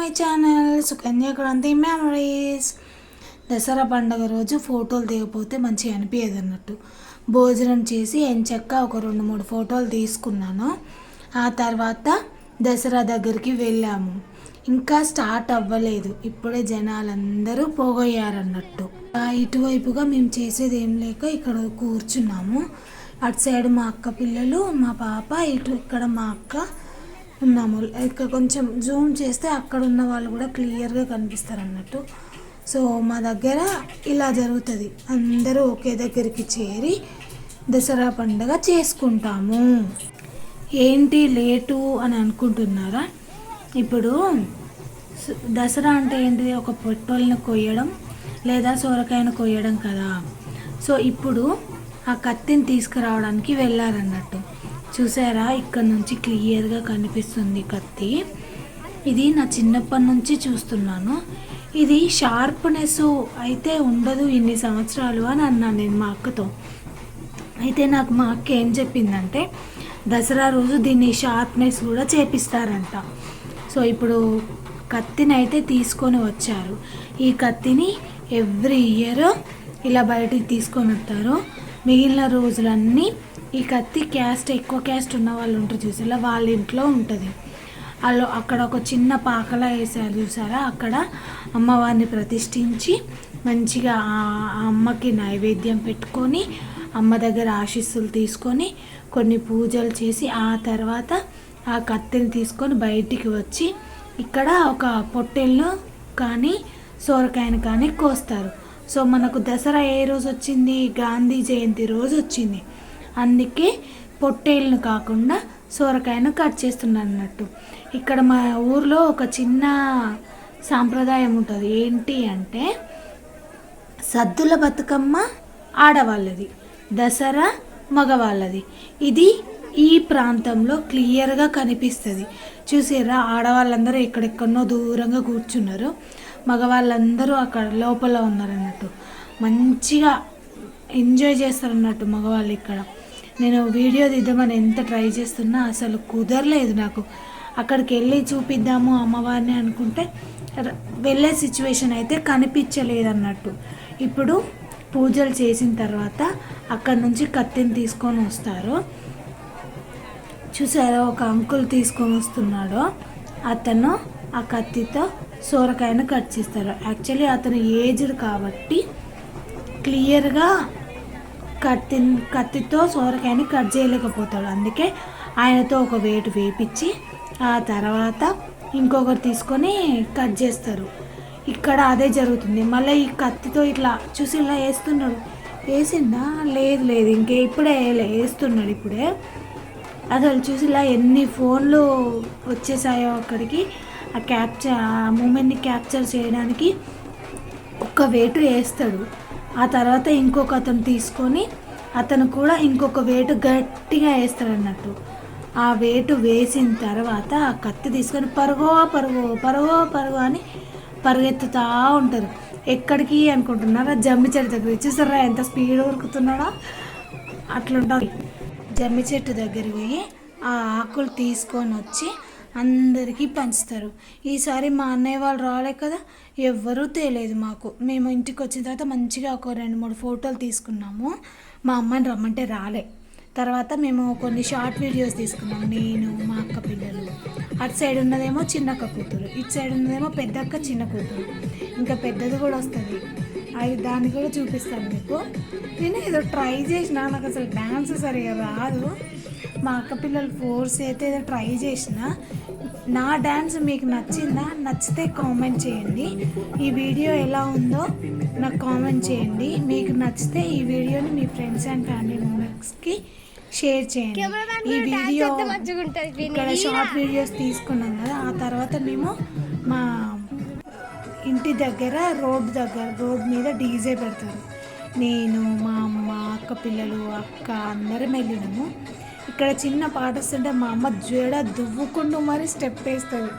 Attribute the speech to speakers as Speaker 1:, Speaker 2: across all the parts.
Speaker 1: My channel Sukanya Kranti memories Dasara పండగ రోజు ఫోటోలు దిగపోతే మంచిగా అనిపించదు అన్నట్టు. భోజనం చేసి ఎంచక్క ఒక రెండు మూడు ఫోటోలు తీసుకున్నాను. ఆ తర్వాత దసరా దగ్గరికి వెళ్ళాము. ఇంకా స్టార్ట్ అవ్వలేదు. ఇప్పుడే జనాలందరూ పోగొయ్యారన్నట్టు. ఇటువైపుగా మేము చేసేది ఏం లేక ఇక్కడ కూర్చున్నాము. అటు సైడ్ మా అక్క పిల్లలు మా పాప ఇటు ఇక్కడ మా అక్క ఉన్నాము ఇక్కడ కొంచెం జూమ్ చేస్తే అక్కడ ఉన్న వాళ్ళు కూడా క్లియర్గా కనిపిస్తారు అన్నట్టు. సో మా దగ్గర ఇలా జరుగుతుంది. అందరూ ఒకే దగ్గరికి చేరి దసరా పండుగ చేసుకుంటాము. ఏంటి లేటు అని అనుకుంటున్నారా? ఇప్పుడు దసరా అంటే ఏంటిది? ఒక పొట్టోల్ని కొయ్యడం లేదా సొరకాయను కొయ్యడం కదా. సో ఇప్పుడు ఆ కత్తిని తీసుకురావడానికి వెళ్ళారన్నట్టు. చూసారా? ఇక్కడ నుంచి క్లియర్గా కనిపిస్తుంది కత్తి. ఇది నా చిన్నప్పటి నుంచి చూస్తున్నాను. ఇది షార్ప్నెస్ అయితే ఉండదు ఇన్ని సంవత్సరాలు అని అన్నాను నేను మా అక్కతో. అయితే నాకు మా అక్క ఏం చెప్పిందంటే దసరా రోజు దీన్ని షార్ప్నెస్ కూడా చేపిస్తారంట. సో ఇప్పుడు కత్తిని అయితే తీసుకొని వచ్చారు. ఈ కత్తిని ఎవ్రీ ఇయర్ ఇలా బయటికి తీసుకొని వస్తారు. మిగిలిన రోజులన్నీ ఈ కత్తి క్యాస్ట్ ఎక్కువ క్యాస్ట్ ఉన్న వాళ్ళు ఉంటారు చూసారా? వాళ్ళ ఇంట్లో ఉంటుంది. వాళ్ళు అక్కడ ఒక చిన్న పాకలా వేసారు చూసారా? అక్కడ అమ్మవారిని ప్రతిష్ఠించి మంచిగా ఆ అమ్మకి నైవేద్యం పెట్టుకొని అమ్మ దగ్గర ఆశీస్సులు తీసుకొని కొన్ని పూజలు చేసి ఆ తర్వాత ఆ కత్తిని తీసుకొని బయటికి వచ్చి ఇక్కడ ఒక పొట్టెళ్ళు కానీ సోరకాయను కానీ కోస్తారు. సో మనకు దసరా ఏ రోజు వచ్చింది? గాంధీ జయంతి రోజు వచ్చింది. అందుకే పొట్టేళ్ళను కాకుండా సోరకాయను కట్ చేస్తున్నాను అన్నట్టు ఇక్కడ మా ఊర్లో ఒక చిన్న సాంప్రదాయం ఉంటుంది. ఏంటి అంటే సద్దుల బతుకమ్మ ఆడవాళ్ళది దసరా మగవాళ్ళది. ఇది ఈ ప్రాంతంలో క్లియర్గా కనిపిస్తుంది. చూసారా ఆడవాళ్ళందరూ ఎక్కడెక్కడో దూరంగా కూర్చున్నారు. మగవాళ్ళందరూ అక్కడ లోపల ఉన్నారు అన్నట్టు మంచిగా ఎంజాయ్ చేస్తారు అన్నట్టు మగవాళ్ళు ఇక్కడ. నేను వీడియో తీద్దామని ఎంత ట్రై చేస్తున్నా అసలు కుదరలేదు నాకు. అక్కడికి వెళ్ళి చూపిద్దాము అమ్మవారిని అనుకుంటే వెళ్ళే సిచ్యువేషన్ అయితే కనిపించలేదన్నట్టు. ఇప్పుడు పూజలు చేసిన తర్వాత అక్కడి నుంచి కత్తిని తీసుకొని వస్తారు. చూసారా ఒక అంకుల్ తీసుకొని వస్తున్నాడు. అతను ఆ కత్తితో సోరకాయను కట్ చేస్తారు. యాక్చువల్లీ అతను ఏజ్డ్ కాబట్టి క్లియర్గా కత్తి కత్తితో సోరకాయని కట్ చేయలేకపోతాడు. అందుకే ఆయనతో ఒక వేటు వేపించి ఆ తర్వాత ఇంకొకటి తీసుకొని కట్ చేస్తారు. ఇక్కడ అదే జరుగుతుంది. మళ్ళీ ఈ కత్తితో ఇట్లా చూసి ఇలా వేస్తున్నాడు. వేసిందా? లేదు లేదు. ఇంకే ఇప్పుడే వేస్తున్నాడు ఇప్పుడే. అసలు చూసి ఇలా ఎన్ని ఫోన్లు వచ్చేసాయో అక్కడికి. ఆ క్యాప్చర్ ఆ మూమెంట్ని క్యాప్చర్ చేయడానికి ఒక్క వేటు వేస్తాడు. ఆ తర్వాత ఇంకొక అతను తీసుకొని అతను కూడా ఇంకొక వేటు గట్టిగా వేస్తాడన్నట్టు. ఆ వేటు వేసిన తర్వాత ఆ కత్తి తీసుకొని పరుగో పరుగో పరుగో పరుగో అని పరిగెత్తుతూ ఉంటారు. ఎక్కడికి అనుకుంటున్నారా? జమ్మి చెట్టు దగ్గర చూసారా ఎంత స్పీడ్ ఉరుకుతున్నాడా? అట్లుంటారు జమ్మి చెట్టు దగ్గరికి పోయి ఆ ఆకులు తీసుకొని వచ్చి అందరికీ పంచుతారు. ఈసారి మా అన్నయ్య వాళ్ళు రాలే కదా ఎవ్వరూ తేలేదు మాకు. మేము ఇంటికి వచ్చిన తర్వాత మంచిగా ఒక రెండు మూడు ఫోటోలు తీసుకున్నాము. మా అమ్మని రమ్మంటే రాలే. తర్వాత మేము కొన్ని షార్ట్ వీడియోస్ తీసుకున్నాం నేను మా అక్క పిల్లలు. అటు సైడ్ ఉన్నదేమో చిన్నక్క కూతురు ఇటు సైడ్ ఉన్నదేమో పెద్దక్క చిన్న కూతురు. ఇంకా పెద్దది కూడా వస్తుంది. అది దాన్ని కూడా చూపిస్తాను మీకు. నేను ఏదో ట్రై చేసిన నాకు అసలు డ్యాన్స్ సరిగా రాదు. మా అక్క పిల్లలు ఫోర్స్ అయితే ఏదో ట్రై చేసిన నా డ్యాన్స్ మీకు నచ్చిందా నచ్చితే కామెంట్ చేయండి. ఈ వీడియో ఎలా ఉందో నాకు కామెంట్ చేయండి. మీకు నచ్చితే ఈ వీడియోని మీ ఫ్రెండ్స్ అండ్ ఫ్యామిలీ మెంబర్స్కి షేర్ చేయండి. ఈ వీడియో ఇక్కడ షార్ట్ వీడియోస్ తీసుకున్నాం కదా ఆ తర్వాత మేము మా ఇంటి దగ్గర రోడ్ దగ్గర రోడ్ మీద డీజే పెడతారు. నేను మా అమ్మ అక్క పిల్లలు అక్క అందరం వెళ్ళినాము. ఇక్కడ చిన్న పాట వస్తుంటే మా అమ్మ జడ దువ్వుకుంటూ మరి స్టెప్ వేస్తుంది.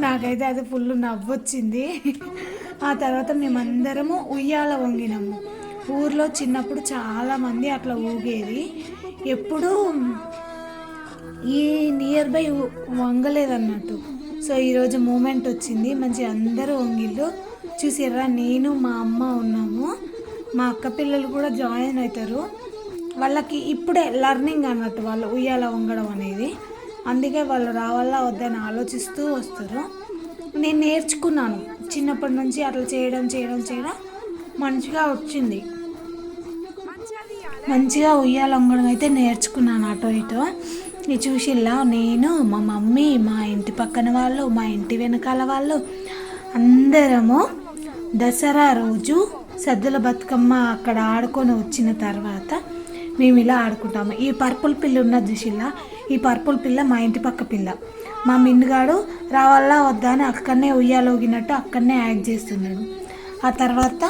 Speaker 1: నాకైతే అది ఫుల్ నవ్వొచ్చింది. ఆ తర్వాత మేమందరము ఉయ్యాల వంగినాము. ఊర్లో చిన్నప్పుడు చాలామంది అట్లా ఊగేది. ఎప్పుడూ ఈ నియర్ బై వంగలేదన్నట్టు. సో ఈరోజు మూమెంట్ వచ్చింది. మంచి అందరూ వంగిళ్ళు. చూసారా నేను మా అమ్మ ఉన్నాము. మా అక్క పిల్లలు కూడా జాయిన్ అవుతారు. వాళ్ళకి ఇప్పుడే లర్నింగ్ అన్నట్టు వాళ్ళు ఉయ్యాల వంగడం అనేది. అందుకే వాళ్ళు రావాలా వద్దని ఆలోచిస్తూ వస్తారు. నేను నేర్చుకున్నాను. చిన్నప్పటి నుంచి అట్లా చేయడం చేయడం చేయడం మంచిగా వచ్చింది. మంచిగా ఉయ్యాల వంగడం అయితే నేర్చుకున్నాను అటో ఇటో. ని చూసి ఇలా నేను మా మమ్మీ మా ఇంటి పక్కన వాళ్ళు మా ఇంటి వెనకాల వాళ్ళు అందరము దసరా రోజు సద్దుల బతుకమ్మ అక్కడ ఆడుకొని వచ్చిన తర్వాత మేము ఇలా ఆడుకుంటాము. ఈ పర్పుల్ పిల్ల ఉన్న చూసిల్లా? ఈ పర్పుల్ పిల్ల మా ఇంటి పక్క పిల్ల. మా మిన్నుగాడు రావాలా వద్దా అని అక్కడనే ఉయ్యాలోగినట్టు అక్కడనే యాక్ట్ చేస్తున్నాడు. ఆ తర్వాత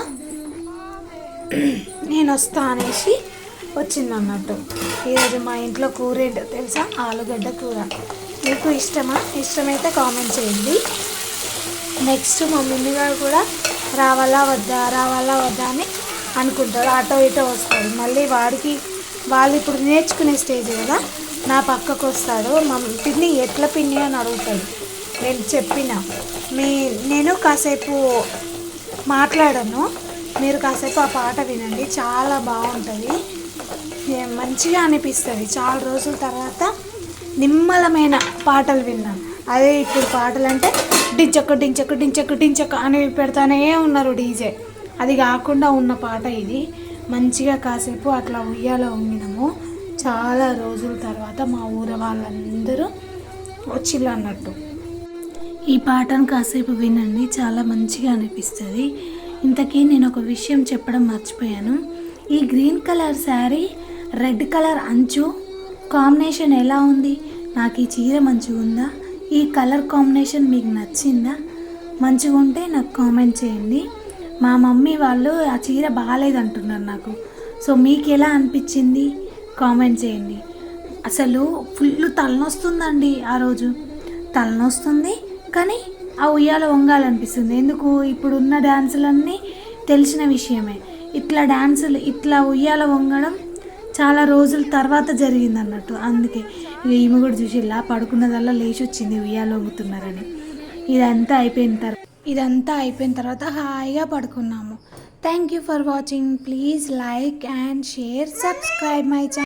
Speaker 1: నేను వస్తా అనేసి వచ్చింది అన్నట్టు ఈరోజు మా ఇంట్లో కూర ఏంటో తెలుసా? ఆలుగడ్డ కూర. మీకు ఇష్టమా? ఇష్టమైతే కామెంట్ చేయండి. నెక్స్ట్ మా మమ్మీ గారు కూడా రావాలా వద్దా రావాలా వద్దా అని అనుకుంటాడు అటో ఇటో వస్తాడు మళ్ళీ వాడికి వాళ్ళు ఇప్పుడు నేర్చుకునే స్టేజ్ కదా నా పక్కకు వస్తాడు మా పిన్ని ఎట్లా పిన్ని అని అడుగుతాడు. నేను చెప్పిన మీ నేను కాసేపు మాట్లాడను. మీరు కాసేపు ఆ పాట వినండి. చాలా బాగుంటుంది. మంచిగా అనిపిస్తుంది. చాలా రోజుల తర్వాత నిమ్మలమైన పాటలు విన్నాను. అదే ఇప్పుడు పాటలు అంటే డించక్క డించక్క డించక్క డించక్క అని పెడతానే ఉన్నారు డీజే. అది కాకుండా ఉన్న పాట ఇది. మంచిగా కాసేపు అట్లా ఉయ్యాల వంగినాము చాలా రోజుల తర్వాత మా ఊర వాళ్ళందరూ వచ్చిళ్ళు అన్నట్టు. ఈ పాటను కాసేపు వినండి చాలా మంచిగా అనిపిస్తుంది. ఇంతకీ నేను ఒక విషయం చెప్పడం మర్చిపోయాను. ఈ green colour sari red colour అంచు. కాంబినేషన్ ఎలా ఉంది? నాకు ఈ చీర మంచిగా ఉందా? ఈ కలర్ కాంబినేషన్ మీకు నచ్చిందా? మంచిగా ఉంటే నాకు కామెంట్ చేయండి. మా మమ్మీ వాళ్ళు ఆ చీర బాగాలేదు అంటున్నారు నాకు. సో మీకు ఎలా అనిపించింది? కామెంట్ చేయండి. అసలు ఫుల్ తలనొస్తుందండి ఆ రోజు. తలనొస్తుంది కానీ ఆ ఉయ్యాల వంగాలనిపిస్తుంది. ఎందుకు? ఇప్పుడున్న డ్యాన్సులన్నీ తెలిసిన విషయమే. ఇట్లా డ్యాన్సులు ఇట్లా ఉయ్యాల వంగడం చాలా రోజుల తర్వాత జరిగింది అన్నట్టు అందుకే ఇక ఈమె కూడా చూసి ఇలా పడుకున్నదల్లా లేచి వచ్చింది ఉయ్యాలొంగుతున్నారని. ఇదంతా అయిపోయిన తర్వాత ఇదంతా అయిపోయిన తర్వాత హాయిగా పడుకున్నాము. Thank you for watching please like and share subscribe my channel